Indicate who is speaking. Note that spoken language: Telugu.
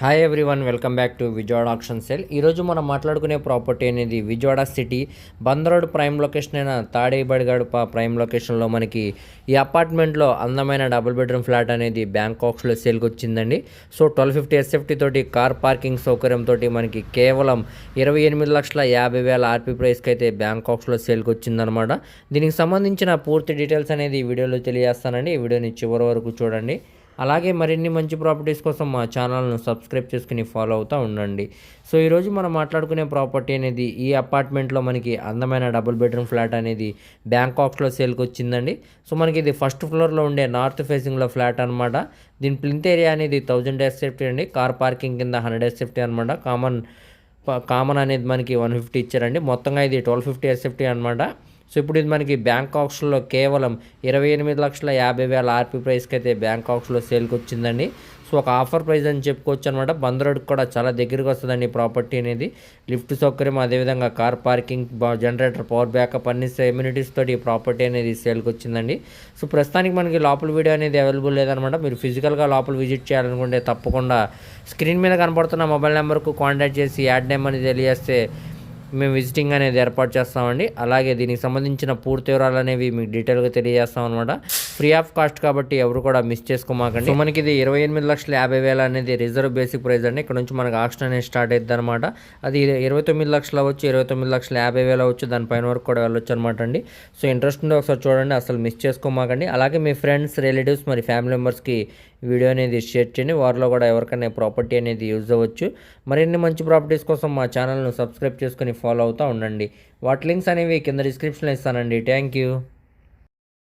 Speaker 1: Hi everyone welcome back to Vijayawada auction cell ఈరోజు మనం మాట్లాడుకునే ప్రాపర్టీ అనేది Vijayawada city Bandar road prime location అయిన తాడేబడిగడప ప్రైమ్ లొకేషన్లో మనకి ఈ అపార్ట్మెంట్లో అందమైన డబుల్ బెడ్రూమ్ ఫ్లాట్ అనేది బ్యాంకాక్స్లో సేల్కి వచ్చిందండి. సో ట్వెల్వ్ ఫిఫ్టీ ఎస్ఎఫ్టీ తోటి కార్ పార్కింగ్ సౌకర్యంతో మనకి కేవలం ఇరవై ఎనిమిది లక్షల యాభై వేల ఆర్పీ ప్రైస్కి అయితే బ్యాంకాక్స్లో సేల్కి వచ్చిందనమాట దీనికి సంబంధించిన పూర్తి డీటెయిల్స్ అనేది ఈ వీడియోలో తెలియజేస్తానండి. ఈ వీడియోని చివరి వరకు చూడండి. అలాగే మరిన్ని మంచి ప్రాపర్టీస్ కోసం మా ఛానల్ను సబ్స్క్రైబ్ చేసుకుని ఫాలో అవుతూ ఉండండి. సో ఈరోజు మనం మాట్లాడుకునే ప్రాపర్టీ అనేది ఈ అపార్ట్మెంట్లో మనకి అందమైన డబుల్ బెడ్రూమ్ ఫ్లాట్ అనేది బ్యాంకాక్స్లో సేల్కి వచ్చిందండి. సో మనకి ఇది ఫస్ట్ ఫ్లోర్లో ఉండే నార్త్ ఫేసింగ్లో ఫ్లాట్ అనమాట దీని ప్లింత్ ఏరియా అనేది థౌజండ్ డేస్ సేఫ్టీ అండి. కార్ పార్కింగ్ కింద హండ్రెడ్ ఎస్ సేఫ్టీ అనమాట కామన్ కామన్ అనేది మనకి వన్ ఫిఫ్టీ ఇచ్చారండి. మొత్తంగా ఇది ట్వెల్వ్ ఫిఫ్టీ ఎస్ సేఫ్టీ అనమాట సో ఇప్పుడు ఇది మనకి బ్యాంకాక్స్లో కేవలం ఇరవై ఎనిమిది లక్షల యాభై వేల ఆర్పీ ప్రైస్కి అయితే బ్యాంకాక్స్లో సేల్కి వచ్చిందండి. సో ఒక ఆఫర్ ప్రైస్ అని చెప్పుకోవచ్చు అనమాట బందరోడ్కి కూడా చాలా దగ్గరికి వస్తుందండి ప్రాపర్టీ అనేది. లిఫ్ట్ సౌకర్యం అదేవిధంగా car parking generator power backup అన్ని ఎమ్యూనిటీస్ తోటి ఈ ప్రాపర్టీ అనేది సేల్కి వచ్చిందండి. సో ప్రస్తుతానికి మనకి లోపల వీడియో అనేది అవైలబుల్ లేదనమాట మీరు ఫిజికల్గా లోపల విజిట్ చేయాలనుకుంటే తప్పకుండా స్క్రీన్ మీద కనబడుతున్న మొబైల్ నెంబర్కు కాంటాక్ట్ చేసి యాడ్ నేమ్ అని తెలియజేస్తే మేము విజిటింగ్ అనేది ఏర్పాటు చేస్తామండి. అలాగే దీనికి సంబంధించిన పూర్తి వివరాలు అనేవి మీకు డీటెయిల్గా తెలియజేస్తాం అనమాట ఫ్రీ ఆఫ్ కాస్ట్ కాబట్టి ఎవరు కూడా మిస్ చేసుకోమాకండి. మనకి ఇది ఇరవై ఎనిమిది లక్షల యాభై వేల అనేది రిజర్వ్ బేసిక్ ప్రైస్ అండి. ఇక్కడ నుంచి మనకు ఆక్షన్ అనేది స్టార్ట్ అవుతుంది అనమాట అది ఇరవై తొమ్మిది లక్షలు అవ్వచ్చు ఇరవై తొమ్మిది లక్షల యాభై వేలు అవ్వచ్చు దానిపైన వరకు కూడా వెళ్ళొచ్చు అనమాట అండి. సో ఇంట్రెస్ట్ ఉంటే ఒకసారి చూడండి అసలు మిస్ చేసుకోమాకండి. అలాగే మీ ఫ్రెండ్స్ రిలేటివ్స్ మరి ఫ్యామిలీ మెంబర్స్కి వీడియో అనేది షేర్ చేయండి. వారిలో కూడా ఎవరికైనా ప్రాపర్టీ అనేది యూజ్ అవ్వచ్చు. మరిన్ని మంచి ప్రాపర్టీస్ కోసం మా ఛానల్ను సబ్స్క్రైబ్ చేసుకొని ఫాలో అవుతూ ఉండండి. వాటి లింక్స్ అనేవి కింద డిస్క్రిప్షన్లో ఇస్తానండి. Thank you.